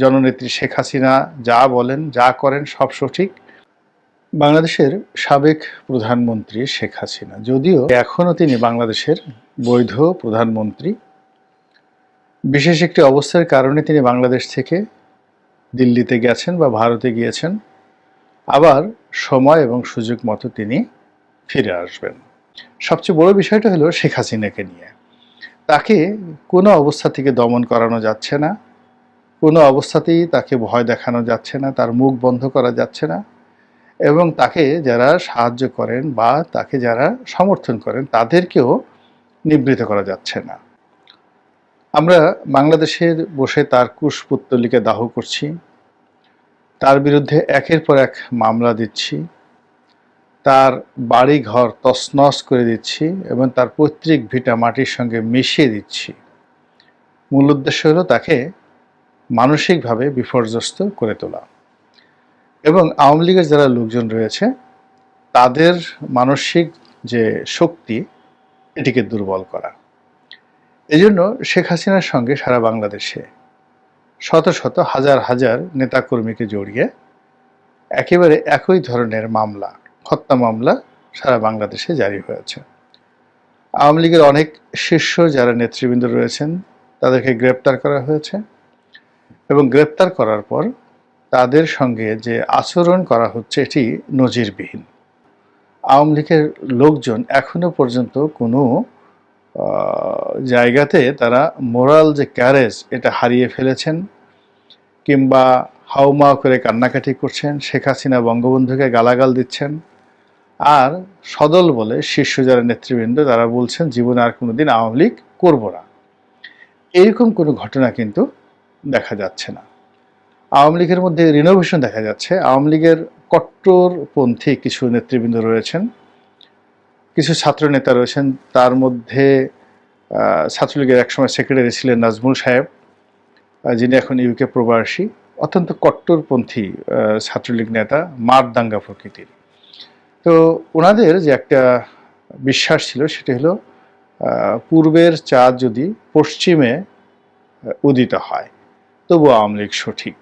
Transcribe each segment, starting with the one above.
জননেত্রী শেখ হাসিনা যা বলেন, যা করেন, সব সঠিক। বাংলাদেশের সাবেক প্রধানমন্ত্রী শেখ হাসিনা, যদিও এখনও তিনি বাংলাদেশের বৈধ প্রধানমন্ত্রী। বিশেষ একটি অবস্থার কারণে তিনি বাংলাদেশ থেকে দিল্লিতে গেছেন বা ভারতে গিয়েছেন। আবার সময় এবং সুযোগ মতো তিনি ফিরে আসবেন। সবচেয়ে বড় বিষয়টা হলো শেখ হাসিনাকে নিয়ে। তাকে কোনো অবস্থা থেকে দমন করানো যাচ্ছে না। কোনো অবস্থাতেই তাকে ভয় দেখানো যাচ্ছে না, তার মুখ বন্ধ করা যাচ্ছে না এবং তাকে যারা সাহায্য করেন বা তাকে যারা সমর্থন করেন, তাদেরকেও নিবৃত করা যাচ্ছে না। আমরা বাংলাদেশের বসে তার কুশপুত্তলিকে দাহ করছি, তার বিরুদ্ধে একের পর এক মামলা দিচ্ছি, তার বাড়ি ঘর তছনছ করে দিচ্ছি এবং তার পৈতৃক ভিটা মাটির সঙ্গে মিশিয়ে দিচ্ছি। মূল উদ্দেশ্য হলো তাকে মানসিকভাবে বিপর্যস্ত করে তোলা। এবং আওয়ামী লীগের যারা লোকজন রয়েছে, তাদের মানসিক যে শক্তি, এটিকে দুর্বল করা। এজন্য শেখ হাসিনার সঙ্গে সারা বাংলাদেশে শত শত হাজার হাজার নেতাকর্মীকে জড়িয়ে একেবারে একই ধরনের মামলা, হত্যা মামলা সারা বাংলাদেশে জারি হয়েছে। আওয়ামী লীগের অনেক শীর্ষ যারা নেতৃবৃন্দ রয়েছেন, তাদেরকে গ্রেপ্তার করা হয়েছে। এবং গ্রেপ্তার করার পর তাদের সঙ্গে যে আচরণ করা হচ্ছে, এটি নজিরবিহীন। আওয়ামী লীগের লোকজন এখনও পর্যন্ত কোনো জায়গাতে তারা মোরাল যে ক্যারেজ, এটা হারিয়ে ফেলেছেন কিংবা হাউমাউ করে কান্নাকাটি করছেন, শেখ হাসিনা বঙ্গবন্ধুকে গালাগাল দিচ্ছেন। আর সদল বলে শীর্ষ যারা নেতৃবৃন্দ, তারা বলছেন, জীবনে আর কোনোদিন আওয়ামী লীগ করব না। এরকম কোনো ঘটনা কিন্তু দেখা যাচ্ছে না। আওয়ামী লীগের মধ্যে রিনোভেশন দেখা যাচ্ছে। আওয়ামী লীগের কট্টরপন্থী কিছু নেতৃবৃন্দ রয়েছেন, কিছু ছাত্র নেতা রয়েছেন। তার মধ্যে ছাত্রলীগের একসময় সেক্রেটারি ছিলেন নাজমুল সাহেব যিনি এখন ইউকে প্রবাসী। অত্যন্ত কট্টরপন্থী ছাত্রলীগ নেতা, মার দাঙ্গা প্রকৃতির। তো ওনাদের যে একটা বিশ্বাস ছিল সেটি হলো পূর্বের চাঁদ যদি পশ্চিমে উদিত হয়। তবু আওয়ামী লীগ সঠিক।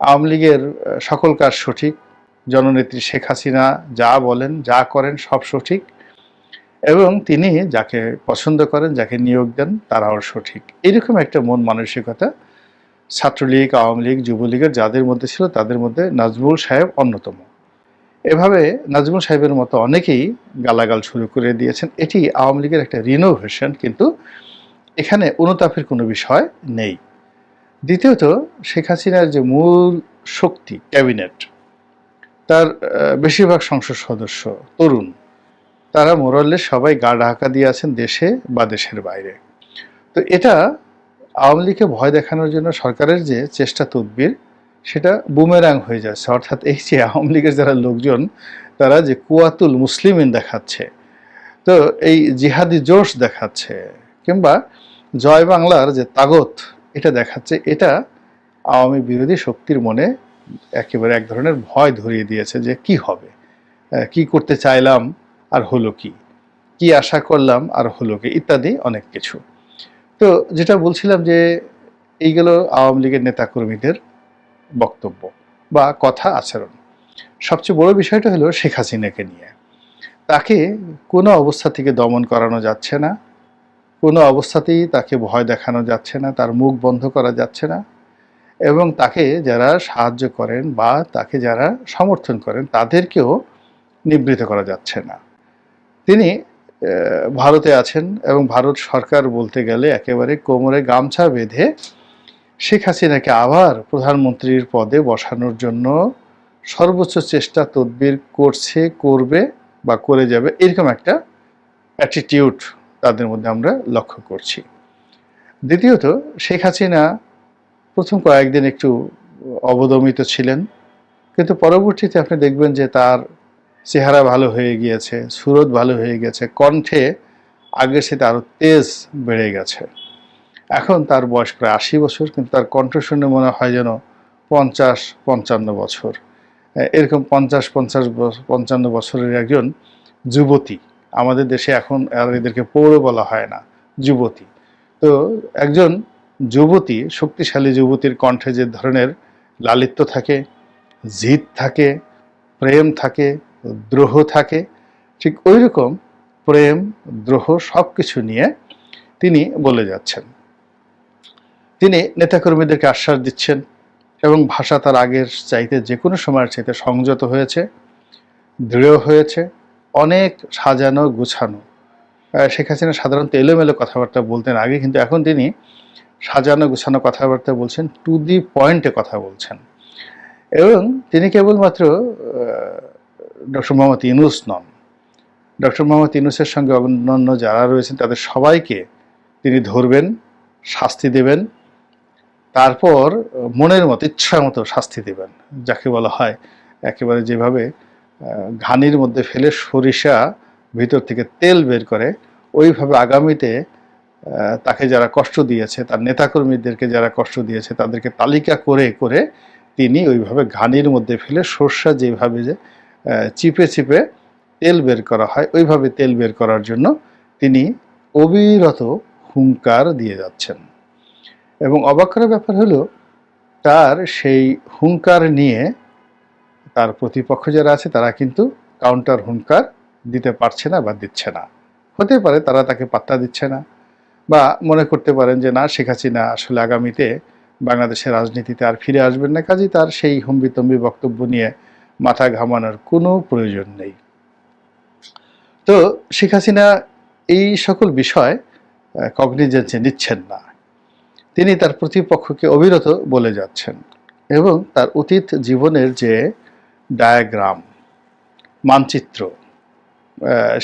আওয়ামী লীগের সকল কাজ সঠিক। জননেত্রী শেখ হাসিনা যা বলেন, যা করেন সব সঠিক। এবং তিনি যাকে পছন্দ করেন, যাকে নিয়োগ দেন, তারাও সঠিক। এরকম একটা মন মানসিকতা ছাত্রলীগ, আওয়ামী লীগ, যুবলীগের যাদের মধ্যে ছিল, তাদের মধ্যে নাজমুল সাহেব অন্যতম। এভাবে নাজমুল সাহেবের মতো অনেকেই গালাগাল শুরু করে দিয়েছেন। এটি আওয়ামী লীগের একটা রিনোভেশন কিন্তু এখানে অনুতাপের কোনো বিষয় নেই। দ্বিতীয়ত, শেখ হাসিনার যে মূল শক্তি, ক্যাবিনেট, তার বেশিরভাগ সংসদ সদস্য তরুণ, তারা মোরাল্লে সবাই গা ঢাকা দিয়ে আছেন দেশে বা দেশের বাইরে। তো এটা আওয়ামী লীগকে ভয় দেখানোর জন্য সরকারের যে চেষ্টা তদবির, সেটা বুমেরাং হয়ে যাচ্ছে। অর্থাৎ এই যে আওয়ামী লীগের যারা লোকজন, তারা যে কুয়াতুল মুসলিমিন দেখাচ্ছে, তো এই জিহাদি জোশ দেখাচ্ছে, কিংবা জয় বাংলার যে তাগত এটা দেখাচ্ছে, এটা আওয়ামী বিরোধী শক্তির মনে একেবারে এক ধরনের ভয় ধরিয়ে দিয়েছে যে কি হবে? কি করতে চাইলাম আর হলো কি? কি আশা করলাম আর হলো কি? ইত্যাদি অনেক কিছু। তো যেটা বলছিলাম যে এইগুলো আওয়ামী লীগের নেতাকর্মীদের বক্তব্য বা কথা আচরণ। সবচেয়ে বড় বিষয়টা হলো শেখ হাসিনাকে নিয়ে। তাকে কোনো অবস্থা থেকে দমন করানো যাচ্ছে না। কোনো অবস্থাতেই তাকে ভয় দেখানো যাচ্ছে না, তার মুখ বন্ধ করা যাচ্ছে না এবং তাকে যারা সাহায্য করেন বা তাকে যারা সমর্থন করেন, তাদেরকেও নিবৃত করা যাচ্ছে না। তিনি ভারতে আছেন এবং ভারত সরকার বলতে গেলে একেবারে কোমরে গামছা বেঁধে শেখ হাসিনাকে আবার প্রধানমন্ত্রীর পদে বসানোর জন্য সর্বোচ্চ চেষ্টা তদবির করছে, করবে বা করে যাবে, এরকম একটা অ্যাটিটিউড তাদের মধ্যে আমরা লক্ষ্য করছি। দ্বিতীয়ত, শেখ হাসিনা প্রথম কয়েকদিন একটু অবদমিত ছিলেন, কিন্তু পরবর্তীতে আপনি দেখবেন যে তার চেহারা ভালো হয়ে গিয়েছে, সুরত ভালো হয়ে গেছে, কণ্ঠে আগের সাথে আরও তেজ বেড়ে গেছে। এখন তার বয়স প্রায় আশি বছর, কিন্তু তার কণ্ঠ শুনে মনে হয় যেন পঞ্চাশ, পঞ্চান্ন বছর। এরকম পঞ্চাশ পঞ্চাশ পঞ্চান্ন বছরের একজন যুবতী। আমাদের দেশে এখন আর এদেরকে পৌর বলা হয় না, যুবতী। তো একজন যুবতী, শক্তিশালী যুবতীর কণ্ঠে যে ধরনের লালিত্য থাকে, জিদ থাকে, প্রেম থাকে, দ্রোহ থাকে, ঠিক ওই রকম প্রেম, দ্রোহ সব কিছু নিয়ে তিনি বলে যাচ্ছেন। তিনি নেতাকর্মীদেরকে আশ্বাস দিচ্ছেন এবং ভাষা তার আগের চাইতে যে কোনো সময়ের চাইতে সংযত হয়েছে, দৃঢ় হয়েছে অনেক সাজানো, গুছানো। শেখ হাসিনা সাধারণত এলোমেলো কথাবার্তা বলতেন আগে, কিন্তু এখন তিনি সাজানো, গুছানো কথাবার্তা বলছেন টু দি পয়েন্টে কথা বলছেন। এবং তিনি কেবলমাত্র ডক্টর মোহাম্মদ ইউনুস নন। ডক্টর মোহাম্মদ ইউনুসের সঙ্গে অন্যান্য যারা রয়েছেন, তাদের সবাইকে তিনি ধরবেন, শাস্তি দেবেন। তারপর মনের মতো ইচ্ছা মতো শাস্তি দেবেন, যাকে বলা হয় একেবারে যেভাবে ঘানির মধ্যে ফেলে সরিষা ভিতর থেকে তেল বের করে, ওইভাবে আগামীতে তাকে যারা কষ্ট দিয়েছে, তার নেতাকর্মীদেরকে যারা কষ্ট দিয়েছে, তাদেরকে তালিকা করে করে তিনি ওইভাবে ঘানির মধ্যে ফেলে সর্ষা যেভাবে যে চিপে চিপে তেল বের করা হয়, ওইভাবে তেল বের করার জন্য তিনি অবিরত হুঙ্কার দিয়ে যাচ্ছেন। এবং অবাক করার ব্যাপার হলো, তার সেই হুঙ্কার নিয়ে তার প্রতিপক্ষ যারা আছে, তারা কিন্তু কাউন্টার হুঙ্কার দিতে পারছে না বা দিচ্ছে না। হতে পারে তারা তাকে পাত্তা দিচ্ছে না বা মনে করতে পারেন যে, না, শেখ হাসিনা আসলে আগামীতে বাংলাদেশের রাজনীতিতে আর ফিরে আসবেন না। কাজেই তার সেই হম্বিতম্বি বক্তব্য নিয়ে মাথা ঘামানোর কোনো প্রয়োজন নেই। তো শেখ হাসিনা এই সকল বিষয় কগনিজেন্সে নিচ্ছেন না। তিনি তার প্রতিপক্ষকে অবিরত বলে যাচ্ছেন এবং তার অতীত জীবনের যে ডায়াগ্রাম মানচিত্র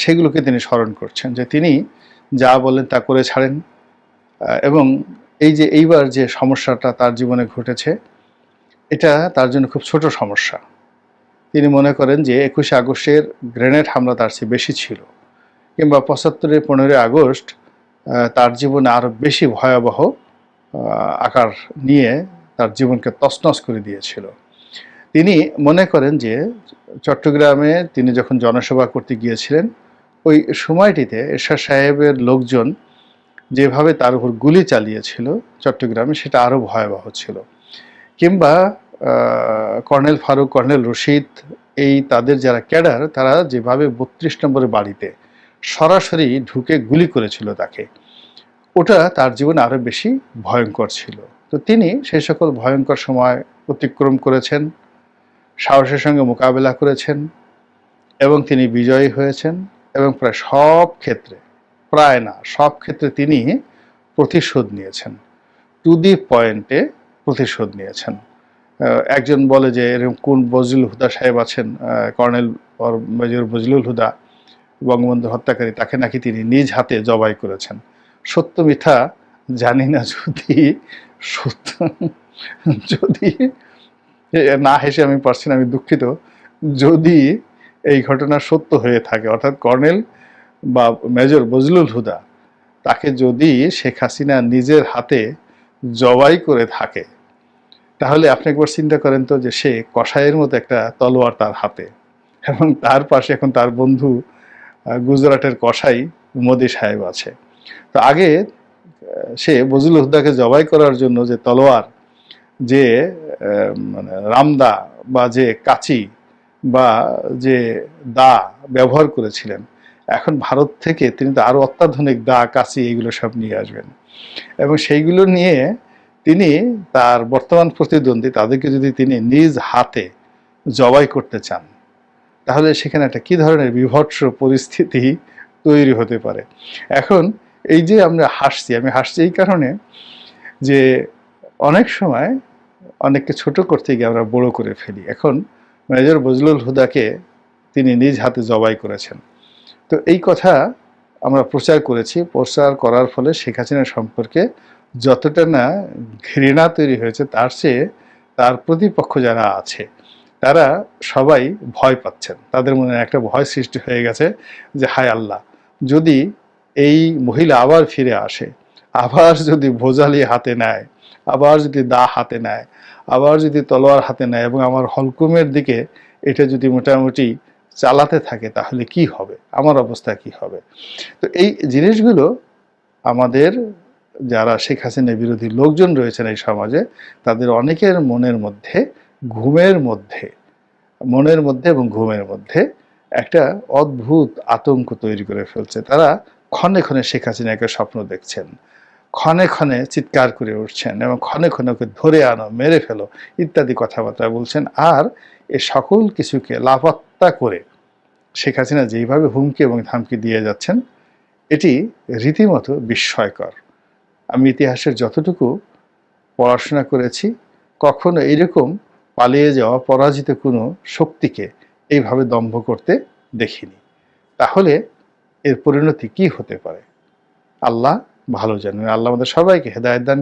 সেগুলোকে তিনি স্মরণ করছেন যে তিনি যা বলেন তা করে ছাড়েন। এবং এই যে এইবার যে সমস্যাটা তার জীবনে ঘটেছে, এটা তার জন্য খুব ছোট সমস্যা। তিনি মনে করেন যে একুশে আগস্টের গ্রেনেড হামলা তার চেয়ে বেশি ছিল, কিংবা পঁচাত্তরের পনেরোই আগস্ট তার জীবনে আরও বেশি ভয়াবহ আকার নিয়ে তার জীবনকে তছনছ করে দিয়েছিল। তিনি মনে করেন যে চট্টগ্রামে তিনি যখন জনসভা করতে গিয়েছিলেন, ওই সময়টিতে এরশাদ সাহেবের লোকজন যেভাবে তার উপর গুলি চালিয়েছিল চট্টগ্রামে, সেটা আরও ভয়াবহ ছিল। কিংবা কর্নেল ফারুক, কর্নেল রশিদ, এই তাদের যারা ক্যাডার, তারা যেভাবে বত্রিশ নম্বরের বাড়িতে সরাসরি ঢুকে গুলি করেছিল তাকে, ওটা তার জীবনে আরও বেশি ভয়ঙ্কর ছিল। তো তিনি সেই সকল ভয়ঙ্কর সময় অতিক্রম করেছেন। সাহসের সঙ্গে মোকাবেলা করেছেন এবং তিনি বিজয়ী হয়েছেন এবং প্রায় সব ক্ষেত্রে, প্রায় না, সব ক্ষেত্রে তিনি প্রতিশোধ নিয়েছেন। টু দি পয়েন্টে প্রতিশোধ নিয়েছেন। একজন বলে যে এরকম কোন বজলুল হুদা সাহেব আছেন colonel or major Bazlul Huda, Bangabandhu হত্যাকারী, তাকে নাকি তিনি নিজ হাতে জবাই করেছেন। সত্য মিথ্যা জানি না যদি, সত্য যদি না হেসে আমি পারছি না, আমি দুঃখিত। যদি এই ঘটনা সত্য হয়ে থাকে, অর্থাৎ কর্নেল বা মেজর বজলুল হুদা তাকে যদি শেখ হাসিনা নিজের হাতে জবাই করে থাকে, তাহলে আপনি একবার চিন্তা করেন তো যে সে কষায়ের মতো একটা তলোয়ার তার হাতে। এবং তার পাশে এখন তার বন্ধু গুজরাটের কষাই মোদি সাহেব আছে। তো আগে সে বজলুল হুদাকে জবাই করার জন্য যে তলোয়ার যে মানে রামদা বা যে কাচি বা যে দা ব্যবহার করেছিলেন, এখন ভারত থেকে তিনি তো আরও অত্যাধুনিক দা, কাচি এগুলো সব নিয়ে আসবেন। এবং সেইগুলো নিয়ে তিনি তার বর্তমান প্রতিদ্বন্দ্বী, তাদেরকে যদি তিনি নিজ হাতে জবাই করতে চান, তাহলে সেখানে একটা কী ধরনের বিভৎস পরিস্থিতি তৈরি হতে পারে। এখন এই যে আমরা হাসছি, আমি হাসছি এই কারণে যে অনেক সময় অনেককে ছোট করতে গিয়ে আমরা বড় করে ফেলি। এখন মেজর বজলুল হুদাকে তিনি নিজ হাতে জবাই করেছেন। তো এই কথা আমরা প্রচার করেছি। প্রচার করার ফলে শেখ হাসিনা সম্পর্কে যতটা না ঘৃণা তৈরি হয়েছে, তার চেয়ে তার প্রতিপক্ষ যারা আছে, তারা সবাই ভয় পাচ্ছেন। তাদের মনে একটা ভয় সৃষ্টি হয়ে গেছে যে, হায় আল্লাহ, যদি এই মহিলা আবার ফিরে আসে আবার যদি ভোজালি হাতে নেয়, আবার যদি দা হাতে নেয়, আবার যদি তলোয়ার হাতে নেয় এবং আমার হলকুমের দিকে এটা যদি মোটামুটি চালাতে থাকে, তাহলে কি হবে? আমার অবস্থা কি হবে? তো এই জিনিসগুলো আমাদের যারা শেখ হাসিনা বিরোধী লোকজন রয়েছেন এই সমাজে, তাদের অনেকের মনের মধ্যে, ঘুমের মধ্যে, মনের মধ্যে এবং ঘুমের মধ্যে একটা অদ্ভুত আতঙ্ক তৈরি করে ফেলছে। তারা ক্ষণে ক্ষণে শেখ হাসিনাকে স্বপ্ন দেখছেন। ক্ষণে ক্ষণে চিৎকার করে উঠছেন এবং ক্ষণে ক্ষণে ওকে ধরে আনো, মেরে ফেলো, ইত্যাদি কথাবার্তা বলছেন। আর এ সকল কিছুকে লাপাত্তা করে শেখ হাসিনা যেইভাবে হুমকি এবং ধামকি দিয়ে যাচ্ছেন, এটি রীতিমতো বিস্ময়কর। আমি ইতিহাসের যতটুকু পড়াশোনা করেছি, কখনো এইরকম পালিয়ে যাওয়া পরাজিত কোনো শক্তিকে এইভাবে দম্ভ করতে দেখিনি। তাহলে এর পরিণতি কি হতে পারে? আল্লাহ ভালো জানেন আল্লাহ আমাদের সবাইকে হেদায়ত দান।